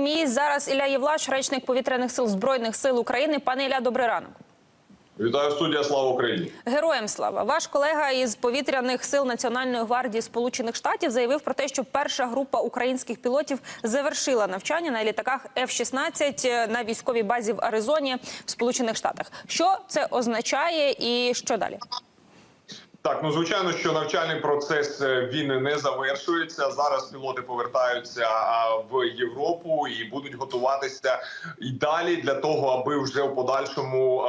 місць зараз Ілля Євлаш, речник повітряних сил збройних сил України. Пане Ілля, добрий ранок. Вітаю студія Слава Україні. Героям слава. Ваш колега із повітряних сил Національної гвардії Сполучених Штатів заявив про те, що перша група українських пілотів завершила навчання на літаках F-16 на військовій базі в Аризоні в Сполучених Штатах. Що це означає і що далі? Так, ну звичайно, що навчальний процес е, він не завершується. Зараз пілоти повертаються в Європу і будуть готуватися і далі для того, аби вже в подальшому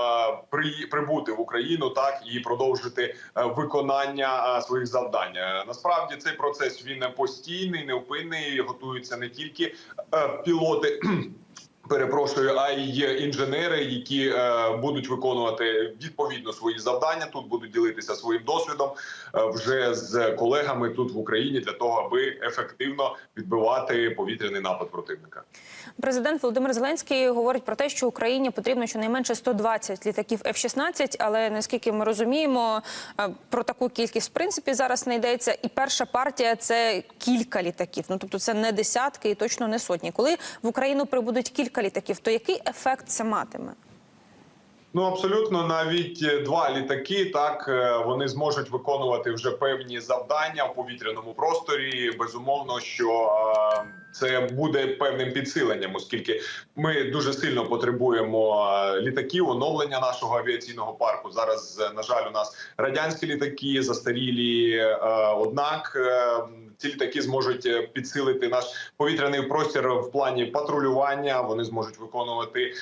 при, прибути в Україну, так і продовжити е, виконання своїх завдань. Е, Насправді цей процес він постійний, невпинний. Готуються не тільки е, пілоти. Перепрошую, а й інженери, які е, будуть виконувати відповідно свої завдання. Тут будуть ділитися своїм досвідом е, вже з колегами тут в Україні для того, аби ефективно відбивати повітряний напад противника. Президент Володимир Зеленський говорить про те, що Україні потрібно щонайменше 120 літаків F-16, але наскільки ми розуміємо, е, про таку кількість в принципі зараз не йдеться. І перша партія це кілька літаків. Ну тобто це не десятки і точно не сотні. Коли в Україну прибудуть кілька літаків, то який ефект це матиме? Ну абсолютно навіть е, два літаки так е, вони зможуть виконувати вже певні завдання в повітряному просторі. Безумовно, що е, це буде певним підсиленням, оскільки ми дуже сильно потребуємо літаків, оновлення нашого авіаційного парку. Зараз на жаль, у нас радянські літаки застарілі. Однак ці літаки зможуть підсилити наш повітряний простір в плані патрулювання. Вони зможуть виконувати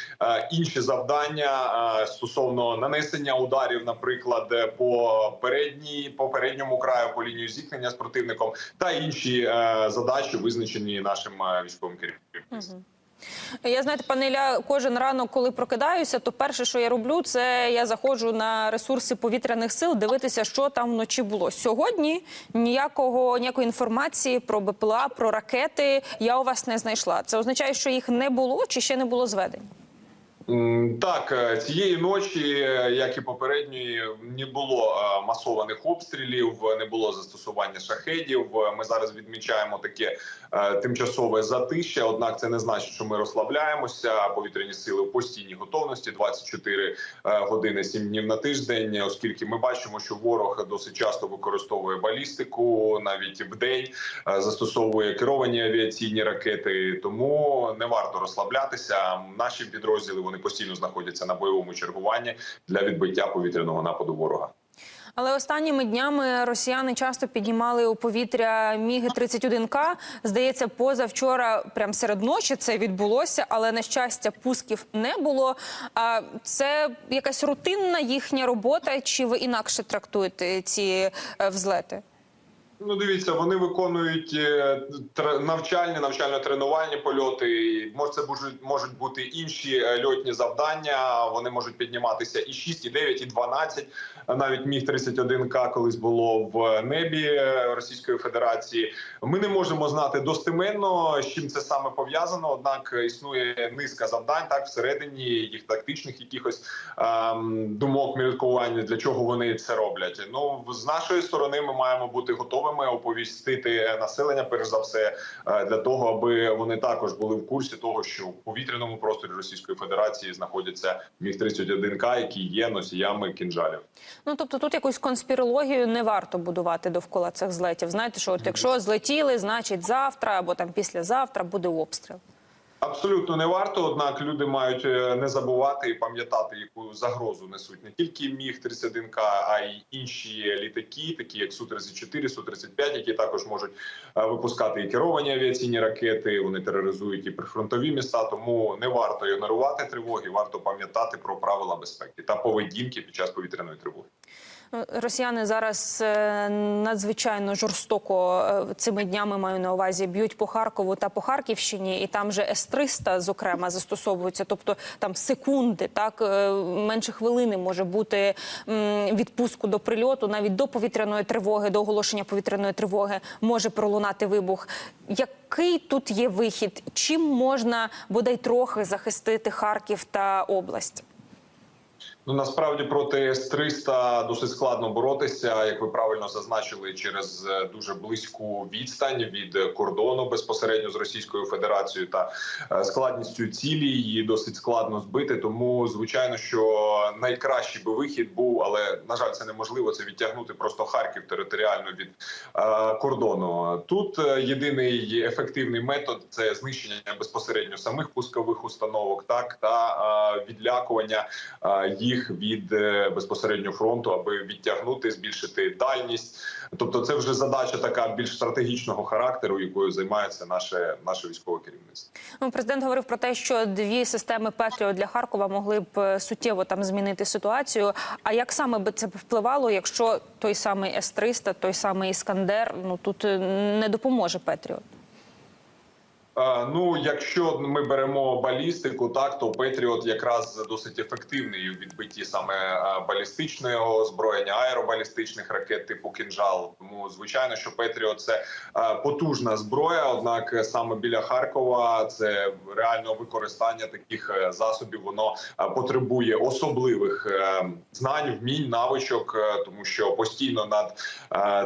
інші завдання стосовно нанесення ударів, наприклад, по передній по краю, по лінію зіткнення з противником, та інші е, задачі визначені нашим е, військовим керівником. Я знаєте, пане Ілля, кожен ранок, коли прокидаюся, то перше, що я роблю, це я заходжу на ресурси повітряних сил, дивитися, що там вночі було. Сьогодні ніякого ніякої інформації про БПЛА, про ракети я у вас не знайшла. Це означає, що їх не було чи ще не було зведень? Так, е, цієї ночі, е, як і попередньої, не було е, масованих обстрілів, не було застосування шахедів. Ми зараз відмічаємо таке тимчасове затища. Однак це не значить, що ми розслабляємося. Повітряні сили в постійній готовності 24 е, години 7 днів на тиждень, оскільки ми бачимо, що ворог досить часто використовує балістику, навіть в день застосовує керовані авіаційні ракети. Тому не варто розслаблятися. Наші підрозділи вони постійно знаходяться на бойовому чергуванні для відбиття повітряного нападу ворога. Але останніми днями росіяни часто піднімали у повітря міги 31 к Здається, позавчора, прям серед ночі це відбулося, але на щастя, пусків не було. А це якась рутинна їхня робота, чи ви інакше трактуєте ці е, взлети? Ну, дивіться, вони виконують е, навчальні, навчально-тренувальні польоти. Може, це можуть, бути інші е, льотні завдання. Вони можуть підніматися і 6, і 9, і 12. Навіть міг 31 к колись було в небі е, Російської Федерації. Ми не можемо знати достеменно, з чим це саме пов'язано. Однак існує низка завдань так всередині їх тактичних якихось ем, думок, міркування, для чого вони це роблять. Ну з нашої сторони, ми маємо бути готовими оповістити населення, перш за все, е, для того, аби вони також були в курсі того, що в повітряному просторі Російської Федерації знаходяться міг 31 к які є носіями кінжалів. Ну тобто тут якусь конспірологію не варто будувати довкола цих злетів. Знаєте, що от якщо злетіли, значить завтра або там післязавтра буде обстріл. Абсолютно не варто. Однак люди мають е, не забувати і пам'ятати, яку загрозу несуть не тільки міг 31 к а й інші літаки, такі як су 34 су 35 які також можуть е, випускати і керовані авіаційні ракети. Вони тероризують і прифронтові міста. Тому не варто ігнорувати тривоги. Варто пам'ятати про правила безпеки та поведінки під час повітряної тривоги. Ну, Росіяни зараз е, надзвичайно жорстоко е, цими днями маю на увазі б'ють по Харкову та по Харківщині, і там же С-300, зокрема, застосовуються. Тобто там секунди, так е, менше хвилини може бути відпуску до прильоту, навіть до повітряної тривоги, до оголошення повітряної тривоги може пролунати вибух. Який тут є вихід? Чим можна бодай трохи захистити Харків та область? Ну насправді проти С-300 досить складно боротися, як ви правильно зазначили, через е, дуже близьку відстань від кордону безпосередньо з Російською Федерацією та е, складністю цілі її досить складно збити. Тому звичайно, що найкращий би вихід був, але на жаль, це неможливо. Це відтягнути просто Харків територіально від е, кордону. Тут єдиний ефективний метод це знищення безпосередньо самих пускових установок, так та відлякування е, їх від е, безпосередньо фронту, аби відтягнути, збільшити дальність. Тобто, це вже задача така більш стратегічного характеру, якою займається наше наше військове керівництво. Ну, президент говорив про те, що дві системи Петріо для Харкова могли б е, суттєво там змінити ситуацію. А як саме би це впливало, якщо той самий С-300, той самий Іскандер, ну тут е, не допоможе Петріот? Е, Ну, якщо ми беремо балістику, так то Петріот якраз досить ефективний у відбитті саме е, балістичного озброєння, аеробалістичних ракет типу кінжал. Тому звичайно, що Петріот це е, потужна зброя. Однак саме біля Харкова це реально використання таких засобів. Воно потребує особливих знань, вмінь, навичок, тому що постійно над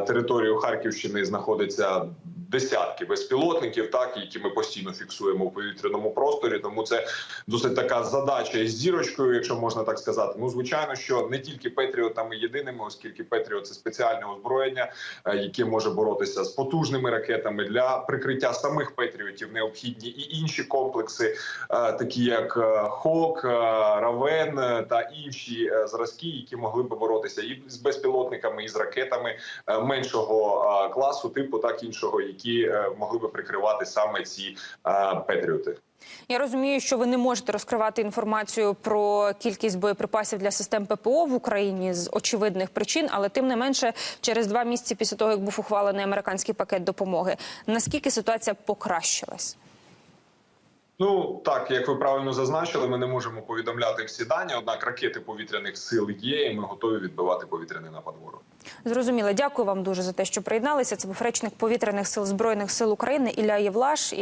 територією Харківщини знаходиться десятки безпілотників, так які ми постійно фіксуємо в повітряному просторі. Тому це досить така задача із зірочкою, якщо можна так сказати. Ну звичайно, що не тільки Петріотами єдиними, оскільки Петріот це спеціальне озброєння, е, яке може боротися з потужними ракетами для прикриття самих Петріотів. Необхідні і інші комплекси, е, такі як е, Хок, Равен та інші зразки, які могли би боротися і з безпілотниками, і з ракетами меншого класу, типу так іншого, які могли би прикривати саме ці е, патріоти. Я розумію, що ви не можете розкривати інформацію про кількість боєприпасів для систем ППО в Україні з очевидних причин, але тим не менше, через два місяці після того, як був ухвалений американський пакет допомоги, наскільки ситуація покращилась? Ну так як ви правильно зазначили, ми не можемо повідомляти всі дані. Однак ракети повітряних сил є, і ми готові відбивати повітряний напад ворога. Зрозуміло. Дякую вам дуже за те, що приєдналися. Це був речник повітряних сил збройних сил України Ілля Євлаш.